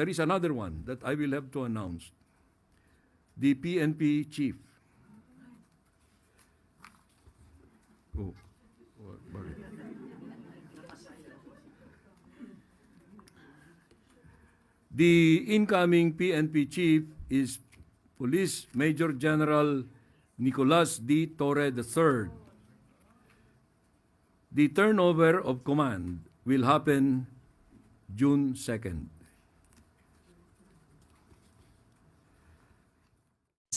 there is another one that I will have to announce. The PNP chief. Oh, oh wa- The incoming PNP chief is Police Major General Nicolas D. Torre III. The turnover of command will happen June 2nd.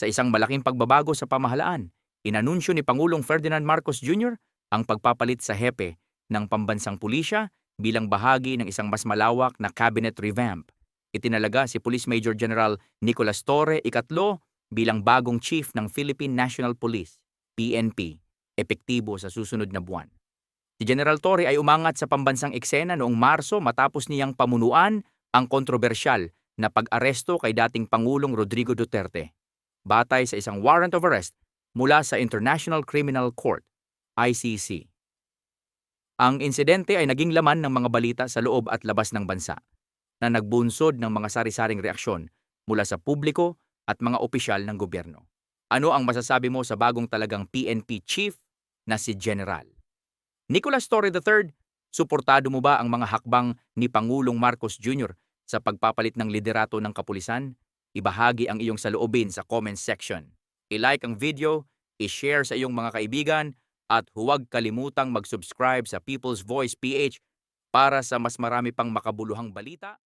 Sa isang malaking pagbabago sa pamahalaan, inanunsyo ni Pangulong Ferdinand Marcos Jr. ang pagpapalit sa hepe ng pambansang pulisya bilang bahagi ng isang mas malawak na cabinet revamp. Itinalaga si Police Major General Nicolas Torre ikatlo bilang bagong chief ng Philippine National Police, PNP, epektibo sa susunod na buwan. Si General Torre ay umangat sa pambansang eksena noong Marso matapos niyang pamunuan ang kontrobersyal na pag-aresto kay dating Pangulong Rodrigo Duterte batay sa isang warrant of arrest mula sa International Criminal Court, ICC. Ang insidente ay naging laman ng mga balita sa loob at labas ng bansa na nagbunsod ng mga sari-saring reaksyon mula sa publiko at mga opisyal ng gobyerno. Ano ang masasabi mo sa bagong talagang PNP chief na si General? Nicolas Torre III, suportado mo ba ang mga hakbang ni Pangulong Marcos Jr. sa pagpapalit ng liderato ng kapulisan? Ibahagi ang iyong saloobin sa comment section. I-like ang video, i-share sa iyong mga kaibigan, at huwag kalimutang mag-subscribe sa People's Voice PH para sa mas marami pang makabuluhang balita